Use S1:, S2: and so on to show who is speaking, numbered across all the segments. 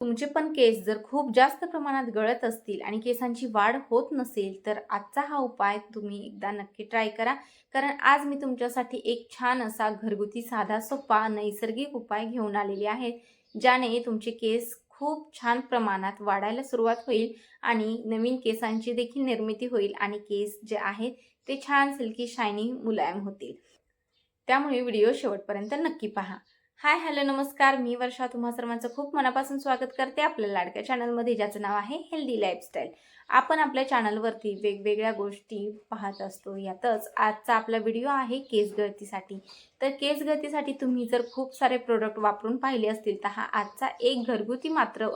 S1: तुमचे पण केस जर खूप जास्त प्रमाणात गळत असतील आणि केसांची वाढ होत नसेल तर आजचा हा उपाय तुम्ही एकदा नक्की ट्राय करा. कारण आज मी तुमच्यासाठी एक छान असा घरगुती साधा सोपा नैसर्गिक उपाय घेऊन आलेले आहे ज्याने तुमचे केस खूप छान प्रमाणात वाढायला सुरुवात होईल आणि नवीन केसांची देखील निर्मिती होईल आणि केस जे आहेत ते छान सिल्की शायनी मुलायम होतील. त्यामुळे व्हिडिओ शेवटपर्यंत नक्की पहा. हाय हॅलो नमस्कार. मी वर्षा. तुम्हा सर्वांचं खूप मनापासून स्वागत करते आपल्या लाडक्या चॅनलमध्ये ज्याचं नाव आहे हेल्दी लाईफस्टाईल आपण आपल्या चॅनलवरती वेगवेगळ्या गोष्टी पाहत असतो. यातच आजचा आपला व्हिडिओ आहे केस गळतीसाठी. तर केस गळतीसाठी तुम्ही जर खूप सारे प्रोडक्ट वापरून पाहिले असतील तर हा आजचा एक घरगुती मात्र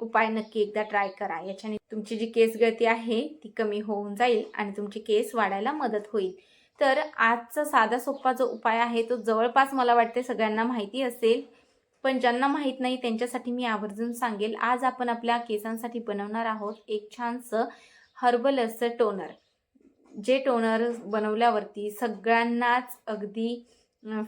S1: उपाय नक्की एकदा ट्राय करा. याच्याने तुमची जी केस गळती आहे ती कमी होऊन जाईल आणि तुमचे केस वाढायला मदत होईल. तर आजचा साधा सोपा जो उपाय आहे तो जवळपास मला वाटते सगळ्यांना माहिती असेल. पण ज्यांना माहीत नाही त्यांच्यासाठी मी आवर्जून सांगेल. आज आपण आपल्या केसांसाठी बनवणार आहोत एक छानसं हर्बल असं टोनर. जे टोनर बनवल्यावरती सगळ्यांनाच अगदी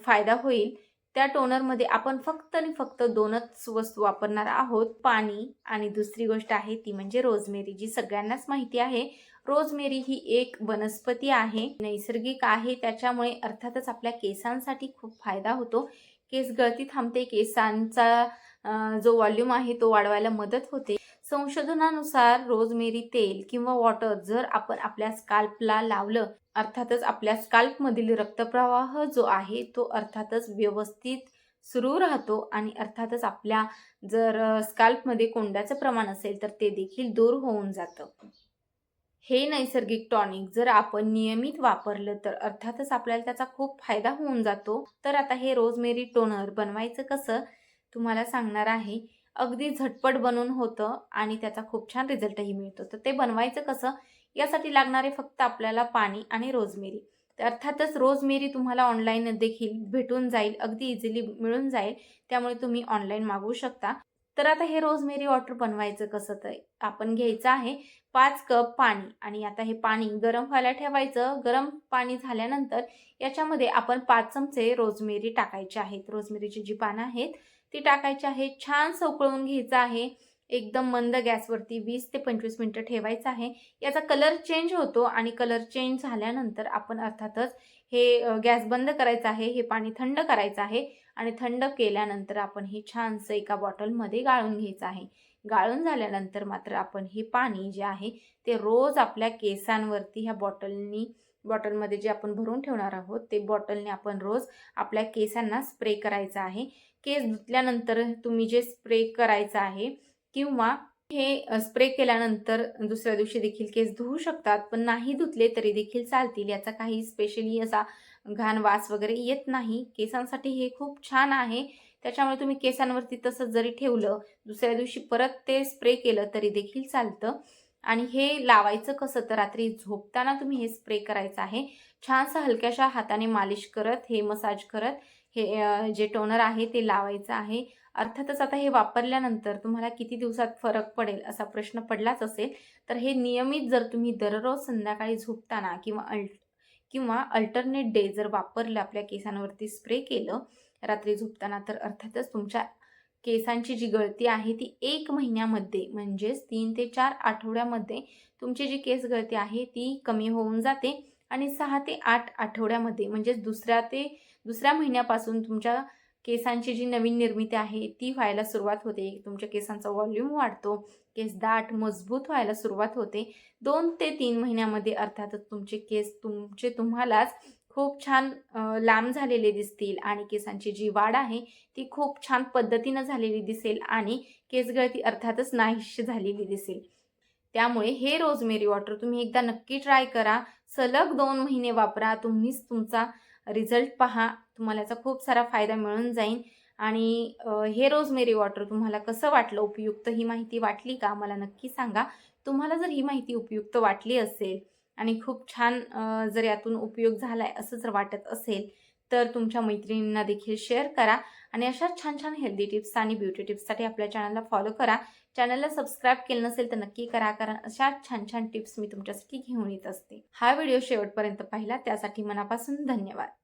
S1: फायदा होईल. त्या टोनरमध्ये आपण फक्त आणि फक्त दोनच वस्तू वापरणार आहोत. पाणी आणि दुसरी गोष्ट आहे ती म्हणजे रोजमेरी जी सगळ्यांनाच माहिती आहे. रोजमेरी ही एक वनस्पती आहे. नैसर्गिक आहे त्याच्यामुळे अर्थातच आपल्या केसांसाठी खूप फायदा होतो. केस गळती थांबते केसांचा जो वॉल्यूम आहे तो वाढवायला मदत होते. संशोधनानुसार रोजमेरी तेल किंवा वॉटर जर आपण आपल्या स्काल्पला लावलं अर्थातच आपल्या स्काल्पमधील रक्तप्रवाह जो आहे तो अर्थातच व्यवस्थित सुरू राहतो आणि अर्थातच आपल्या जर स्काल्पमध्ये कोंड्याचं प्रमाण असेल तर ते देखील दूर होऊन जातं. हे नैसर्गिक टॉनिक जर आपण नियमित वापरलं तर अर्थातच आपल्याला त्याचा खूप फायदा होऊन जातो. तर आता हे रोजमेरी टोनर बनवायचं कसं? तुम्हाला सांगणार आहे. अगदी झटपट बनून होतं आणि त्याचा खूप छान रिझल्टही मिळतो. तर ते बनवायचं कसं? यासाठी लागणारे फक्त आपल्याला पाणी आणि रोजमेरी. तर अर्थातच रोजमेरी तुम्हाला ऑनलाईन देखील भेटून जाईल अगदी इझिली मिळून जाईल. त्यामुळे तुम्ही ऑनलाईन मागवू शकता. तर आता हे रोजमेरी वॉटर बनवायचं कसं तर आपण घ्यायचं आहे पाच कप पाणी आणि आता हे पाणी गरम व्हायला ठेवायचं. गरम पाणी झाल्यानंतर याच्यामध्ये आपण पाच चमचे रोजमेरी टाकायचे आहेत. रोजमेरीची जी पानं आहेत ती टाकायची आहे. छान सवकळून घ्यायचं आहे. एकदम मंद गॅसवरती वीस ते पंचवीस मिनटं ठेवायचं आहे. याचा कलर चेंज होतो आणि कलर चेंज झाल्यानंतर आपण अर्थातच हे गॅस बंद करायचं आहे हे पाणी थंड करायचं आहे आणि थंड केल्यानंतर आपण हे छानसं एका बॉटलमध्ये गाळून घ्यायचं आहे. गाळून झाल्यानंतर मात्र आपण हे पाणी जे आहे ते रोज आपल्या केसांवरती ह्या बॉटलनी बॉटलमध्ये जे आपण भरून ठेवणार आहोत ते बॉटलने आपण रोज आपल्या केसांना स्प्रे करायचं आहे. केस धुतल्यानंतर तुम्ही जे स्प्रे करायचं आहे किंवा हे स्प्रे केल्यानंतर दुसऱ्या दिवशी देखील केस धुवू शकतात पण नाही धुतले तरी देखील चालतील. याचा काही स्पेशली असा घाण वास वगैरे येत नाही. केसांसाठी हे खूप छान आहे. त्याच्यामुळे तुम्ही केसांवरती तसं जरी ठेवलं दुसऱ्या दिवशी परत ते स्प्रे केलं तरी देखील चालतं. आणि हे लावायचं कसं? तर रात्री झोपताना तुम्ही हे स्प्रे करायचं आहे. छानसं हलक्याशा हाताने मालिश करत हे मसाज करत हे जे टोनर आहे ते लावायचं आहे. अर्थातच आता हे वापरल्यानंतर तुम्हाला किती दिवसात फरक पडेल असा प्रश्न पडलाच असेल. तर हे नियमित जर तुम्ही दररोज संध्याकाळी झोपताना किंवा अल् किंवा अल्टरनेट डे जर वापरलं आपल्या केसांवरती स्प्रे केलं रात्री झोपताना तर अर्थातच तुमच्या केसांची जी गळती आहे ती एक महिन्यामध्ये म्हणजेच तीन ते चार आठवड्यामध्ये तुमची जी केस गळती आहे ती कमी होऊन जाते आणि सहा ते आठ आठवड्यामध्ये म्हणजेच दुसऱ्या ते दुसऱ्या महिन्यापासून तुमच्या केसांची जी नवीन निर्मिती आहे ती व्हायला सुरुवात होते. तुमच्या केसांचा व्हॉल्यूम वाढतो केस दाट मजबूत व्हायला सुरुवात होते. दोन ते तीन महिन्यामध्ये अर्थातच तुमचे केस तुमचे तुम्हालाच खूप छान लांब झालेले दिसतील आणि केसांची जी वाढ आहे ती खूप छान पद्धतीनं झालेली दिसेल आणि केसगळती अर्थातच नाहीशी झालेली दिसेल. त्यामुळे हे रोजमेरी वॉटर तुम्ही एकदा नक्की ट्राय करा. सलग दोन महिने वापरा. तुम्हीच तुमचा रिझल्ट पहा. तुम्हाला याचा खूप सारा फायदा मिळून जाईल आणि हे रोजमेरी वॉटर तुम्हाला कसं वाटलं उपयुक्त ही माहिती वाटली का मला नक्की सांगा. तुम्हाला जर ही माहिती उपयुक्त वाटली असेल आणि खूप छान जर यातून उपयोग झाला आहे असं जर वाटत असेल तर तुमच्या मैत्रिणींना देखील शेअर करा आणि अशा छान छान हेल्दी टिप्स आणि ब्युटी टिप्ससाठी आपल्या चॅनलला फॉलो करा. चॅनलला सबस्क्राईब केलं नसेल तर नक्की करा कारण अशा छान छान टिप्स मी तुमच्यासाठी घेऊन येत असते. हा व्हिडिओ शेवटपर्यंत पाहिला त्यासाठी मनापासून धन्यवाद.